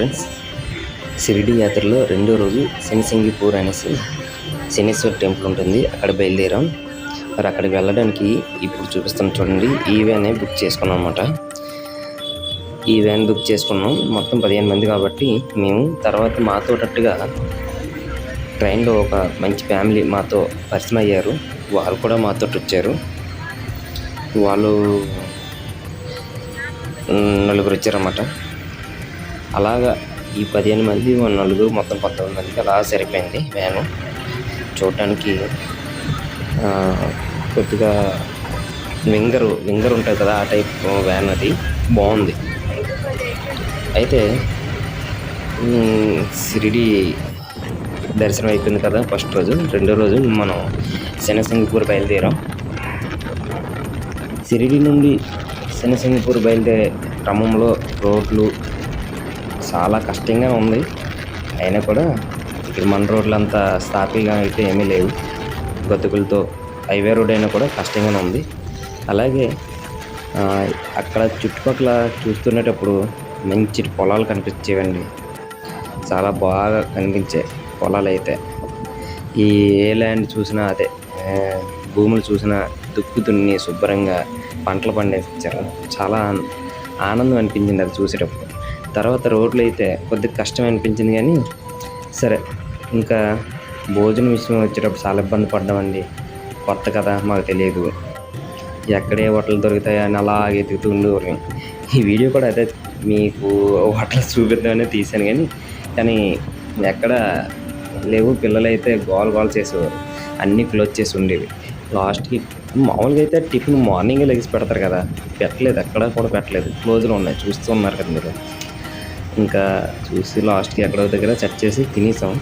Friends Shirdi యాత్రలో రెండో రోజు శనిసింగిపూర్ అనేసి శనీశ్వర్ టెంపుల్ ఉంటుంది. అక్కడ బయలుదేరాం. మరి అక్కడికి వెళ్ళడానికి ఇప్పుడు చూపిస్తాను చూడండి. ఈ వ్యానే బుక్ చేసుకున్నాం అనమాట ఈ వ్యాన్ బుక్ చేసుకున్నాం. మొత్తం పదిహేను మంది కాబట్టి మేము తర్వాత మాతోటట్టుగా ట్రైన్లో ఒక మంచి ఫ్యామిలీ మాతో పరిచయం అయ్యారు. వాళ్ళు కూడా మాతో వచ్చారు. వాళ్ళు నలుగురు వచ్చారన్నమాట. అలాగా ఈ పదిహేను మంది మన నలుగురు మొత్తం పంతొమ్మిది మందికి అలా సరిపోయింది వ్యాను. చూడటానికి కొద్దిగా వింగర్ వింగర్ ఉంటుంది కదా ఆ టైప్ వ్యాన్ అది. బాగుంది. అయితే షిరిడి దర్శనం అయిపోయింది కదా ఫస్ట్ రోజు. రెండో రోజు మనం శనసింగపూర్ బయలుదేరాం. షిరిడి నుండి శనసింగపూర్ బయలుదేరే క్రమంలో రోడ్లు చాలా కష్టంగా ఉంది. అయినా కూడా ఇక్కడ మన రోడ్లు అంత సాఫీగా అయితే ఏమీ లేవు. గతుకులతో హైవే రోడ్ అయినా కూడా కష్టంగానే ఉంది. అలాగే అక్కడ చుట్టుపక్కల చూస్తున్నప్పుడు మంచి పొలాలు కనిపించేవండి. చాలా బాగా కనిపించే పొలాలు అయితే ఈ ఏ ల్యాండ్ చూసినా అదే భూములు చూసినా దుక్కు దున్ని శుభ్రంగా పంటలు పండించారు చాలా ఆనందం అనిపించింది అది చూసేటప్పుడు. తర్వాత రోడ్లు అయితే కొద్దిగా కష్టం అనిపించింది కానీ సరే ఇంకా భోజనం విషయం వచ్చేటప్పుడు చాలా ఇబ్బంది పడ్డామండి. కొత్త కదా మాకు తెలియదు. ఎక్కడే హోటల్ దొరుకుతాయా అని అలాగే ఎదుగుతూ ఉండేవారు ఈ వీడియో కూడా అదే మీకు హోటల్ చూపిద్దామని తీశాను కానీ కానీ ఎక్కడ లేవు పిల్లలు అయితే గోల్ గోల్ చేసేవారు. అన్నీ క్లోజ్ చేసి ఉండేవి. లాస్ట్కి మామూలుగా అయితే టిఫిన్ మార్నింగే లెగిసి పెడతారు కదా పెట్టలేదు ఎక్కడ కూడా పెట్టలేదు. క్లోజ్లో ఉన్నాయి చూస్తూ ఉన్నారు కదా మీరు. ఇంకా చూసి లాస్ట్కి ఎక్కడో దగ్గర చెక్ చేసి తినేసాం.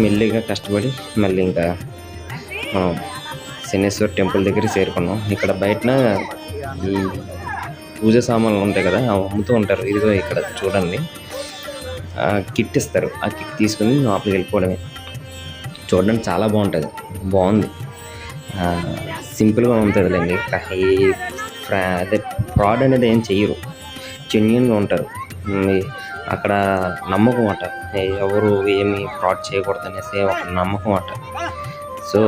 మెల్లిగా కష్టపడి మళ్ళీ ఇంకా మనం శనేశ్వర్ టెంపుల్ దగ్గర చేరుకున్నాం. ఇక్కడ బయటన ఈ పూజ సామాన్లు ఉంటాయి కదా అవి అమ్ముతూ ఉంటారు. ఇదిగో ఇక్కడ చూడండి. ఆ కిట్ ఇస్తారు. ఆ కిట్ తీసుకుని లోపలికి వెళ్ళిపోవడమే. చూడడానికి చాలా బాగుంటుంది. బాగుంది. సింపుల్గా ఉంటుందిలేండి. ఈ ఫ్రా అదే ఫ్రాడ్ అనేది ఏం చెయ్యరు. జెన్యున్గా ఉంటారు. అక్కడ నమ్మకం అట. ఎవరు ఏమి ఫ్రాడ్ చేయకూడదు అనేసి ఒక నమ్మకం అట. సో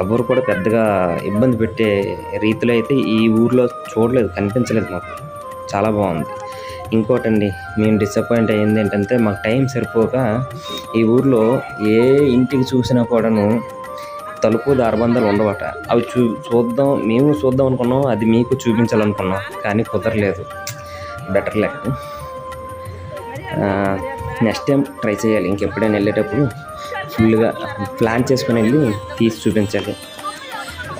ఎవరు కూడా పెద్దగా ఇబ్బంది పెట్టే రీతిలో అయితే ఈ ఊర్లో చూడలేదు కనిపించలేదు మాకు. చాలా బాగుంది. ఇంకోటండి మేము డిసప్పాయింట్ అయ్యింది ఏంటంటే మాకు టైం సరిపోక ఈ ఊర్లో ఏ ఇంటికి చూసినా కూడాను తలుపు దారబంధాలు ఉండవట. అవి చూ చూద్దాం మేము చూద్దాం అనుకున్నాం అది మీకు చూపించాలనుకున్నాం కానీ కుదరలేదు. బెటర్ లెక్క నెక్స్ట్ టైం ట్రై చేయాలి. ఇంకెప్పుడైనా వెళ్ళేటప్పుడు ఫుల్గా ప్లాన్ చేసుకుని వెళ్ళి తీసి చూపించాలి.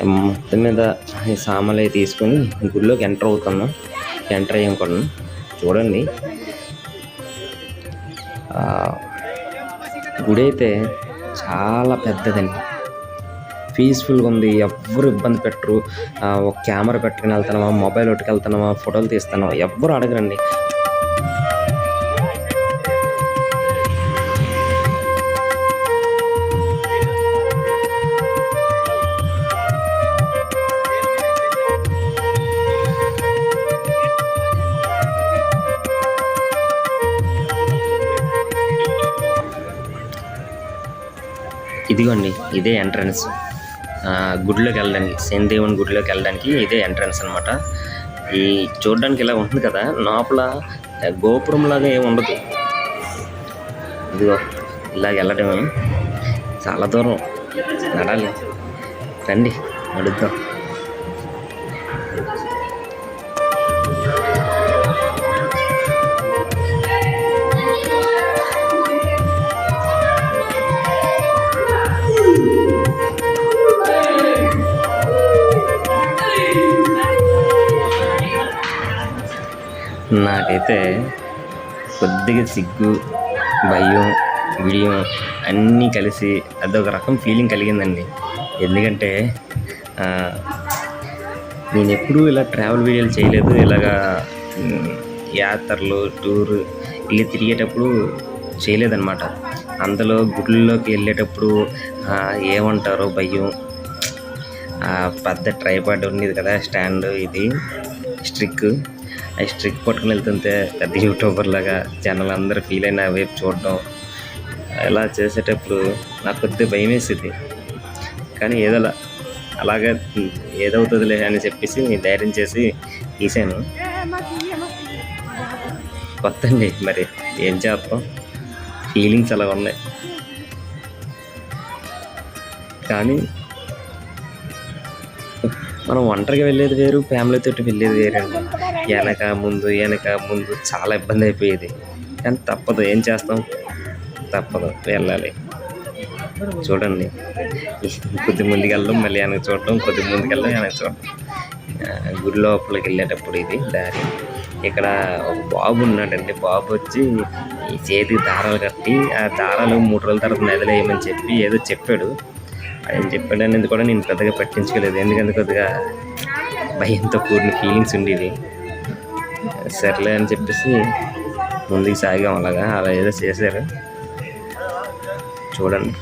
మొత్తం మీద ఈ సామాన్లు అవి తీసుకొని గుడిలోకి ఎంటర్ అవుతున్నాం. ఎంటర్ అయ్యాం కూడా. చూడండి. గుడి అయితే చాలా పెద్దదండి. పీస్ఫుల్గా ఉంది. ఎవ్వరు ఇబ్బంది పెట్టరు. ఒక కెమెరా పెట్టుకుని వెళ్తానమా మొబైల్ ఒకటికి ఫోటోలు తీస్తున్నామా ఎవ్వరు అడగరండి. ఇదిగోండి ఇదే ఎంట్రన్స్. గుడిలోకి వెళ్ళడానికి సేన్ దేవుని గుడిలోకి వెళ్ళడానికి ఇదే ఎంట్రన్స్ అనమాట ఈ చూడడానికి ఇలా ఉంటుంది కదా లోపల గోపురం లాగా ఏమి ఉండదు. ఇదిగో ఇలాగ వెళ్ళడమే చాలా దూరం. నడాలి రండి నడుద్దాం. నాకైతే కొద్దిగా సిగ్గు భయం బిడియం అన్నీ కలిసి అదొక రకం ఫీలింగ్ కలిగిందండి. ఎందుకంటే నేను ఎప్పుడూ ఇలా ట్రావెల్ వీడియోలు చేయలేదు. ఇలాగా యాత్రలు టూర్ వెళ్ళి తిరిగేటప్పుడు చేయలేదన్నమాట. అందులో గుళ్ళలోకి వెళ్ళేటప్పుడు ఏమంటారో భయం. పెద్ద ట్రైపాడ్ ఉండేది కదా స్టాండ్ ఇది స్ట్రిక్ అవి స్ట్రిక్ పట్టుకుని వెళ్తుంటే పెద్ద యూట్యూబర్ లాగా జనాలు అందరూ ఫీల్ అయిన వైపు చూడడం ఇలా చేసేటప్పుడు నాకు కొద్దిగా భయం వేసింది. కానీ ఏదోలా అలాగే ఏదవుతుందిలే అని చెప్పేసి ధైర్యం చేసి తీసాను. కొత్త అండి మరి ఏం చేస్తాం? ఫీలింగ్స్ అలా ఉన్నాయి. కానీ మనం ఒంటరిగా వెళ్ళేది వేరు ఫ్యామిలీతో వెళ్ళేది వేరు అండి వెనక ముందు వెనక ముందు చాలా ఇబ్బంది అయిపోయేది. కానీ తప్పదు ఏం చేస్తాం? తప్పదు వెళ్ళాలి. చూడండి. కొద్ది ముందుకు వెళ్ళడం మళ్ళీ వెనక చూడటం కొద్ది ముందుకు వెళ్ళడం వెనక చూడటం. గుడి లోపలికి వెళ్ళేటప్పుడు ఇది దారి. ఇక్కడ ఒక బాబు ఉన్నాడండి. బాబు వచ్చి ఈ చేతికి దారాలు కట్టి ఆ దారాలు మూడు రోజుల తర్వాత నదిలేయమని చెప్పి ఏదో చెప్పాడు. ఆయన చెప్పాడు అనేది కూడా నేను పెద్దగా పట్టించుకోలేదు. ఎందుకంటే కొద్దిగా భయంతో కూడిన ఫీలింగ్స్ ఉండేది సర్లే అని చెప్పేసి ముందుకు సాగాం అలాగా. అలా ఏదో చేశారు. చూడండి.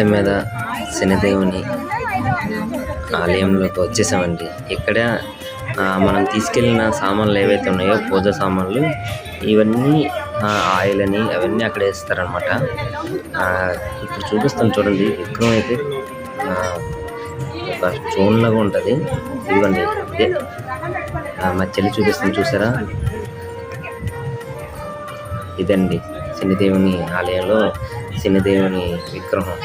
మొత్తం మీద శనిదేవుని ఆలయంలోకి వచ్చేసామండి. ఇక్కడ మనం తీసుకెళ్ళిన సామాన్లు ఏవైతే ఉన్నాయో పూజ సామాన్లు ఇవన్నీ ఆయిల్ అని అవన్నీ అక్కడ వేస్తారనమాట ఇప్పుడు చూపిస్తాను చూడండి విగ్రహం అయితే ఒక స్టోన్ లాగా ఉంటుంది. ఇదిగోండి ఇదే. మా చెల్లి చూపిస్తాను చూసారా? ఇదండి శనిదేవుని ఆలయంలో శనిదేవుని విగ్రహం.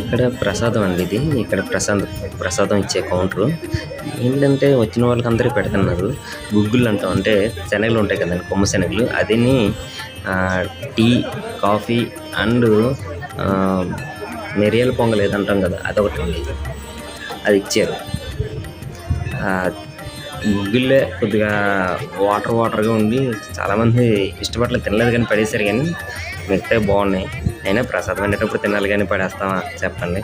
ఇక్కడ ప్రసాదం అండి ఇది. ఇక్కడ ప్రసాదం ప్రసాదం ఇచ్చే కౌంటరు. ఏంటంటే వచ్చిన వాళ్ళకి అందరూ పెడుతున్నారు. గుగ్గులు అంటాం. అంటే శనగలు ఉంటాయి కదండి కొమ్మ శనగలు. అదిని టీ కాఫీ అండ్ ఆ, మిరియాల పొంగల్ ఏదంటాం కదా అదొకటి ఉంది అది ఇచ్చారు. గుగ్గులే కొద్దిగా వాటర్ వాటర్గా ఉండి చాలామంది ఇష్టపడలేదు తినలేదు కానీ పడేశారు కానీ మిగతా బాగున్నాయి. అయినా ప్రసాదం అనేటప్పుడు తినాలి కానీ పడేస్తామా చెప్పండి.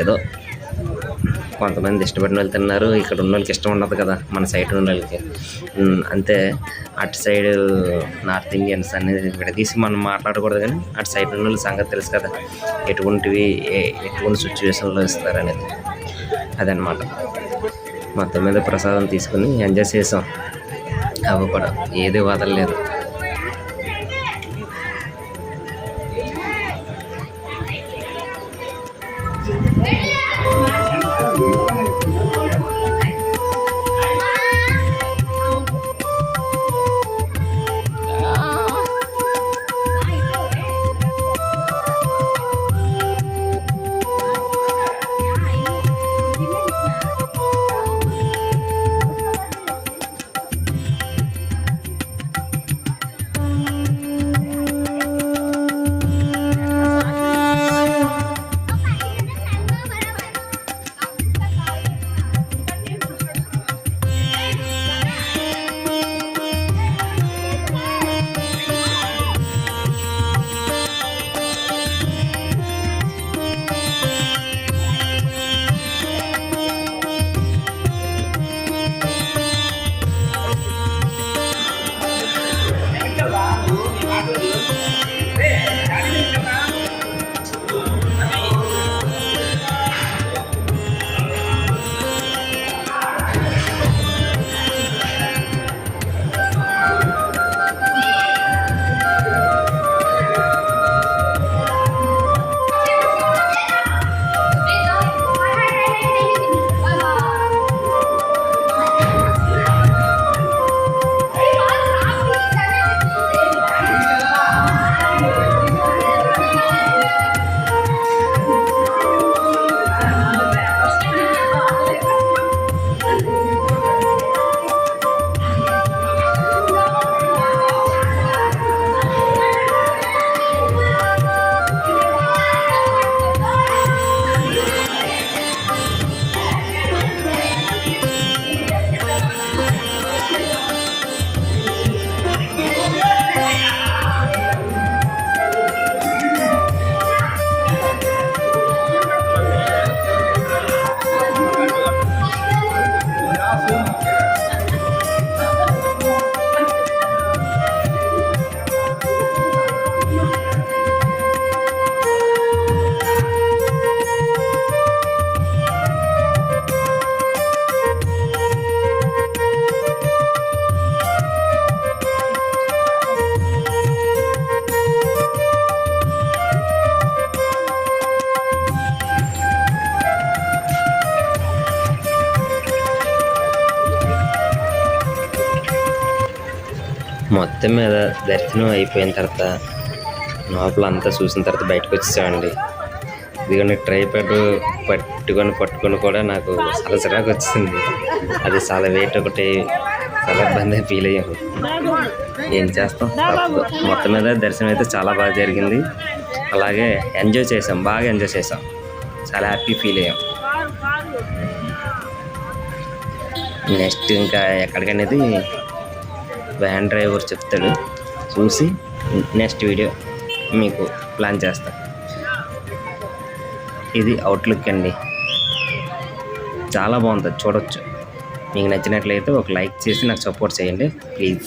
ఏదో కొంతమంది ఇష్టపడిన వాళ్ళు తిన్నారు. ఇక్కడ ఉన్న వాళ్ళకి ఇష్టం ఉండదు కదా మన సైడ్ ఉన్న వాళ్ళకి. అంతే. అటు సైడ్ నార్త్ ఇండియన్స్ అనేది విడదీసి మనం మాట్లాడకూడదు కానీ అటు సైడ్ ఉన్న వాళ్ళ సంగతి తెలుసు కదా ఎటువంటివి ఎటువంటి సిచ్యువేషన్లో ఇస్తారు అనేది. అదనమాట మొత్తం మీద ప్రసాదం తీసుకుని ఎంజాయ్ చేసాం. అవి కూడా ఏది వదలలేదు. మొత్తం మీద దర్శనం అయిపోయిన తర్వాత లోపల అంతా చూసిన తర్వాత బయటకు వచ్చేసామండి. ఇదిగోండి ట్రైపాడ్ పట్టుకొని పట్టుకొని కూడా నాకు చాలా చిరాకు వచ్చింది. అది చాలా వెయిట్ ఒకటి చాలా ఇబ్బంది ఫీల్ అయ్యాను. ఏం చేస్తాం? తప్పదు మొత్తం మీద దర్శనం అయితే చాలా బాగా జరిగింది. అలాగే ఎంజాయ్ చేసాం బాగా ఎంజాయ్ చేసాం చాలా హ్యాపీ ఫీల్ అయ్యాం. నెక్స్ట్ ఇంకా ఎక్కడికనేది వ్యాన్ డ్రైవర్ చెప్తాడు. చూసి నెక్స్ట్ వీడియో మీకు ప్లాన్ చేస్తాను ఇది అవుట్లుక్ అండి. చాలా బాగుంటుంది చూడొచ్చు. మీకు నచ్చినట్లయితే ఒక లైక్ చేసి నాకు సపోర్ట్ చేయండి ప్లీజ్